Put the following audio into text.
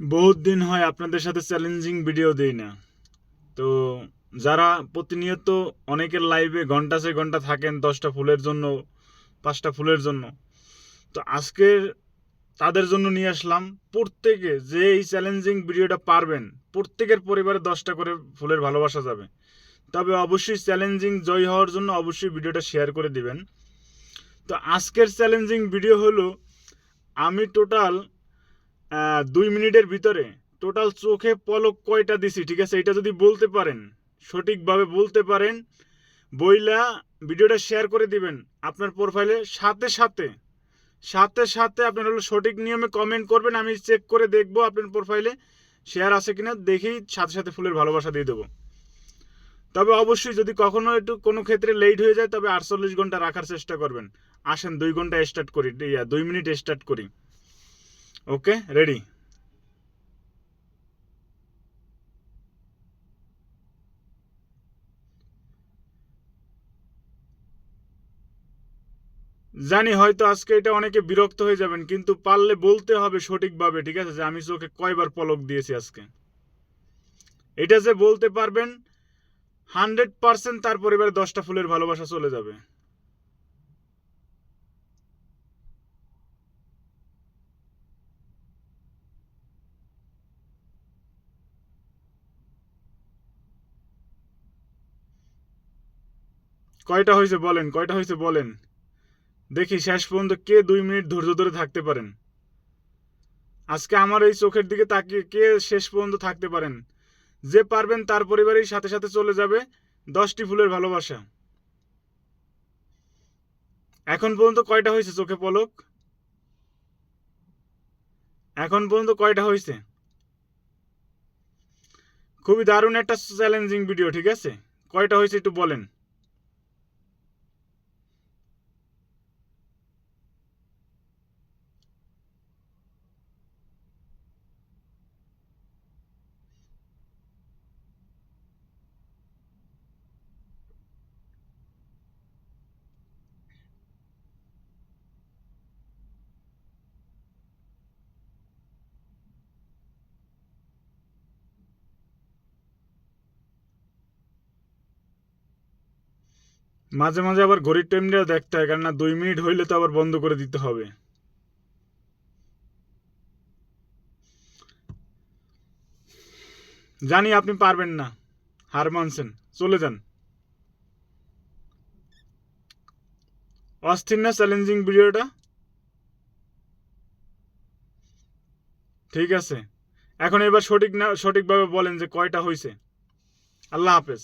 বহুত দিন হয় আপনাদের সাথে চ্যালেঞ্জিং ভিডিও দেই না। তো যারা প্রতিনিয়ত অনেকের লাইভে ঘণ্টা সে ঘণ্টা থাকেন, দশটা ফুলের জন্য, পাঁচটা ফুলের জন্য, তো আজকের তাদের জন্য নিয়ে আসলাম প্রত্যেকে যে এই চ্যালেঞ্জিং ভিডিওটা পারবেন, প্রত্যেকের পরিবারে দশটা করে ফুলের ভালোবাসা যাবে। তবে অবশ্যই চ্যালেঞ্জিং জয় হওয়ার জন্য অবশ্যই ভিডিওটা শেয়ার করে দিবেন। তো আজকের চ্যালেঞ্জিং ভিডিও হলো, আমি টোটাল দুই মিনিটের ভিতরে। টোটাল চোখে পলক কয়টা দিছি, ঠিক আছে? এটা যদি বলতে পারেন, সঠিকভাবে বলতে পারেন, বইলা ভিডিওটা শেয়ার করে দিবেন আপনার প্রোফাইলে সাথে সাথে সাথে সাথে আপনার হলো সঠিক নিয়মে কমেন্ট করবেন, আমি চেক করে দেখব আপনার প্রোফাইলে শেয়ার আছে কিনা। দেখেই সাথে সাথে ফুলের ভালোবাসা দিয়ে দেবো। তবে অবশ্যই যদি কখনো একটু কোনো ক্ষেত্রে লেট হয়ে যায়, তবে আটচল্লিশ ঘণ্টা রাখার চেষ্টা করবেন। আসেন, দুই ঘণ্টা স্টার্ট করি দুই মিনিট স্টার্ট করি। ওকে রেডি জানি হয়তো আজকে এটা অনেকে বিরক্ত হয়ে যাবেন, কিন্তু পারলে বলতে হবে সঠিকভাবে, ঠিক আছে? যে আমি চোখে কয়বার পলক দিয়েছি আজকে। এটা যে বলতে পারবেন হান্ড্রেড পার্সেন্ট তার পরিবারে দশটা ফুলের ভালোবাসা চলে যাবে। কয়টা হয়েছে বলেন, কয়টা হয়েছে বলেন। দেখি শেষ পর্যন্ত কে দুই মিনিট ধৈর্য ধরে থাকতে পারেন। আজকে আমার এই চোখের দিকে তাকিয়ে কে শেষ পর্যন্ত থাকতে পারেন? যে পারবেন তার পরিবারের সাথে সাথে চলে যাবে। দশটি ফুলের ভালোবাসা। এখন পর্যন্ত কয়টা হয়েছে চোখে পলক? এখন পর্যন্ত কয়টা হয়েছে? খুবই দারুণ একটা চ্যালেঞ্জিং ভিডিও ঠিক আছে? কয়টা হয়েছে একটু বলেন। মাঝে মাঝে আবার ঘড়ির টাইমটা দেখতে হয়, কেননা দুই মিনিট হইলে তো আবার বন্ধ করে দিতে হবে। জানি আপনি পারবেন না, হার মানছেন, চলে যান। অস্থির না চ্যালেঞ্জিং ভিডিওটা? ঠিক আছে। এখন এবার সঠিক না, সঠিকভাবে বলেন যে কয়টা হয়েছে আল্লাহ হাফেজ।